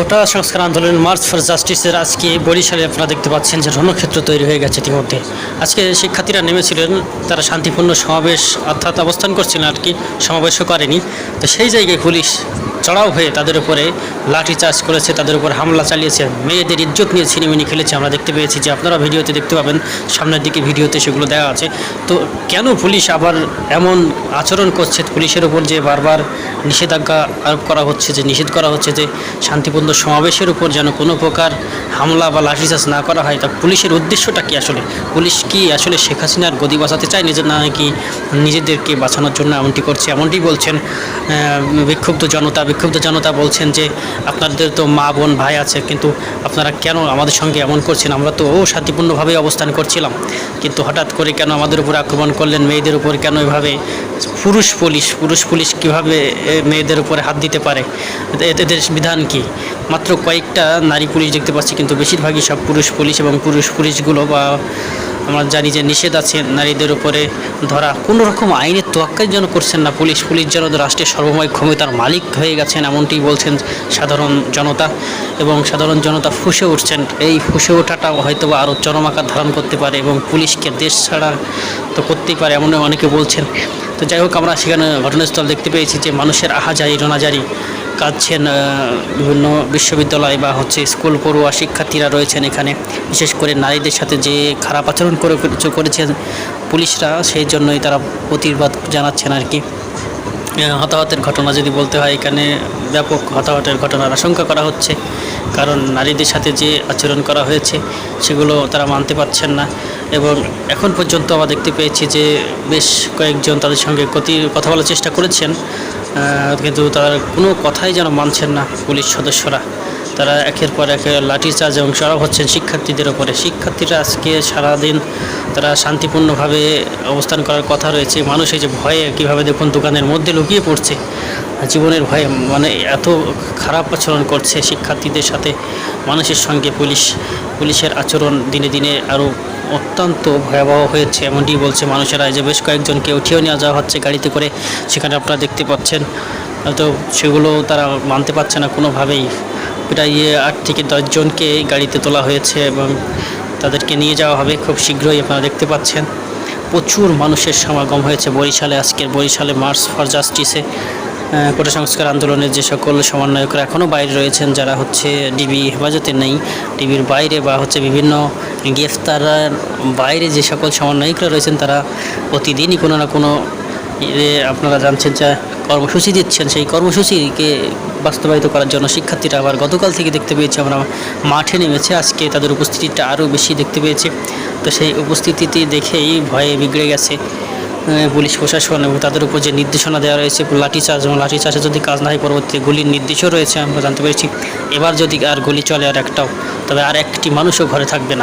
কোটা সংস্কার আন্দোলন, March for জাস্টিসের আজকে বরিশালে আপনারা দেখতে পাচ্ছেন যে রণক্ষেত্র তৈরি হয়ে গেছে ইতিমধ্যে। আজকে শিক্ষার্থীরা নেমেছিলেন, তারা শান্তিপূর্ণ সমাবেশ অর্থাৎ অবস্থান করছিলেন আর কি, সমাবেশও করেনি। তো সেই জায়গায় পুলিশ চড়াও হয়ে তাদের উপরে লাঠি চার্জ করেছে, তাদের উপর হামলা চালিয়েছে। মেয়েদের ইজ্জত নিয়ে ছিনিমিনি খেলেছে। আমরা দেখতে পেয়েছি যে আপনারা ভিডিওতে দেখতে পাবেন, সামনের দিকে ভিডিওতে সেগুলো দেওয়া আছে। তো কেন পুলিশ আবার এমন আচরণ করছে? পুলিশের উপর যে বারবার নিষেধাজ্ঞা আরোপ করা হচ্ছে, যে নিষেধ করা হচ্ছে যে শান্তিপূর্ণ সমাবেশের উপর যেন কোনো প্রকার হামলা বা লাঠিচার্জ না করা হয়, তা পুলিশের উদ্দেশ্যটা কি আসলে? পুলিশ কি আসলে শেখ হাসিনার গদি বাঁচাতে চায়? নিজের না নাকি নিজেদেরকে বাঁচানোর জন্য এমনটি করছে? এমনটি বলছেন বিক্ষুব্ধ জনতা বিক্ষুব্ধ জনতা বলছেন যে, আপনাদের তো মা বোন ভাই আছে, কিন্তু আপনারা কেন আমাদের সঙ্গে এমন করছেন? আমরা তো ও শান্তিপূর্ণভাবে অবস্থান করছিলাম। কিন্তু হঠাৎ করে কেন আমাদের উপর আক্রমণ করলেন? মেয়েদের উপর কেন এভাবে পুরুষ পুলিশ? পুরুষ পুলিশ কীভাবে মেয়েদের উপরে হাত দিতে পারে? এদের বিধান কি? মাত্র কয়েকটা নারী পুলিশ দেখতে পাচ্ছি, কিন্তু বেশিরভাগই সব পুরুষ পুলিশ এবং পুরুষ পুলিশগুলো বা আমরা জানি যে নিষেধ আছে, নারীদের উপরে ধরা কোনো রকম আইনের তোয়াক্কাই যেন করছেন না পুলিশ। পুলিশ যেন রাষ্ট্রের সর্বময় ক্ষমতার মালিক হয়ে গেছেন, এমনটি বলছেন সাধারণ জনতা এবং সাধারণ জনতা ফুসে উঠছেন। এই ফুসে ওঠাটা হয়তো বা আরও চরম আকার ধারণ করতে পারে এবং পুলিশকে দেশ ছাড়া তো করতেই পারে এমন অনেকে বলছেন। তো যাই হোক, আমরা সেখানে ঘটনাস্থল দেখতে পেয়েছি যে মানুষের আহাজারি রোনাজারি কাঁদছেন বিভিন্ন বিশ্ববিদ্যালয় বা হচ্ছে স্কুল পড়ুয়া শিক্ষার্থীরা রয়েছেন এখানে। বিশেষ করে নারীদের সাথে যে খারাপ আচরণ করে করেছেন পুলিশরা, সেই জন্যই তারা প্রতিবাদ জানাচ্ছেন আর কি। হতাহতের ঘটনা যদি বলতে হয়, এখানে ব্যাপক হতাহতের ঘটনার আশঙ্কা করা হচ্ছে। কারণ নারীদের সাথে যে আচরণ করা হয়েছে, সেগুলো তারা মানতে পারছেন না। এবং এখন পর্যন্ত আমরা দেখতে পেয়েছি যে বেশ কয়েকজন তাদের সঙ্গে কথা বলার চেষ্টা করেছেন। কিন্তু তার কোনো কথাই যেন মানছেন না পুলিশ সদস্যরা। তারা একের পর এক লাঠিচার্জ এবং চড়াও হচ্ছেন শিক্ষার্থীদের ওপরে। শিক্ষার্থীরা আজকে সারাদিন তারা শান্তিপূর্ণভাবে অবস্থান করার কথা রয়েছে। মানুষ এই যে ভয়ে কীভাবে দেখুন দোকানের মধ্যে লুকিয়ে পড়ছে, জীবনের ভয়ে মানে এত খারাপ আচরণ করছে শিক্ষার্থীদের সাথে। মানুষের সঙ্গে পুলিশ, পুলিশের আচরণ দিনে দিনে আরও অত্যন্ত ভয়াবহ হয়েছে এমনটি বলছে মানুষেরা। যে বেশ কয়েকজনকে উঠিয়েও নেওয়া যাওয়া হচ্ছে গাড়িতে করে, সেখানে আপনারা দেখতে পাচ্ছেন। তো সেগুলো তারা মানতে পারছে না কোনোভাবেই। প্রায় আট থেকে দশজনকে গাড়িতে তোলা হয়েছে এবং তাদেরকে নিয়ে যাওয়া হবে খুব শীঘ্রই, আপনারা দেখতে পাচ্ছেন। প্রচুর মানুষের সমাগম হয়েছে বরিশালে আজকের বরিশালে মার্চ ফর জাস্টিসে। কোটা সংস্কার আন্দোলনের যে সকল সমন্বয়করা এখনও বাইরে রয়েছেন, যারা হচ্ছে ডিবি হেফাজতে নেই। ডিবির বাইরে বা হচ্ছে বিভিন্ন গ্রেফতারের বাইরে যে সকল সমন্বয়িকরা রয়েছেন, তারা প্রতিদিনই কোনো না কোনো ইয়ে আপনারা জানছেন যে কর্মসূচি দিচ্ছেন। সেই কর্মসূচিকে বাস্তবায়িত করার জন্য শিক্ষার্থীরা আবার গতকাল থেকে দেখতে পেয়েছি আমরা মাঠে নেমেছে। আজকে তাদের উপস্থিতিটা আরও বেশি দেখতে পেয়েছি। তো সেই উপস্থিতিটি দেখেই ভয়ে বিগড়ে গেছে পুলিশ প্রশাসন এবং তাদের উপর যে নির্দেশনা দেওয়া রয়েছে লাঠিচার্জ এবং লাঠিচার্জে যদি কাজ না হয় পরবর্তীতে গুলির নির্দেশও রয়েছে, আমরা জানতে পেরেছি। এবার যদি আর গুলি চলে আর একটাও, তবে আর একটি মানুষও ঘরে থাকবে না।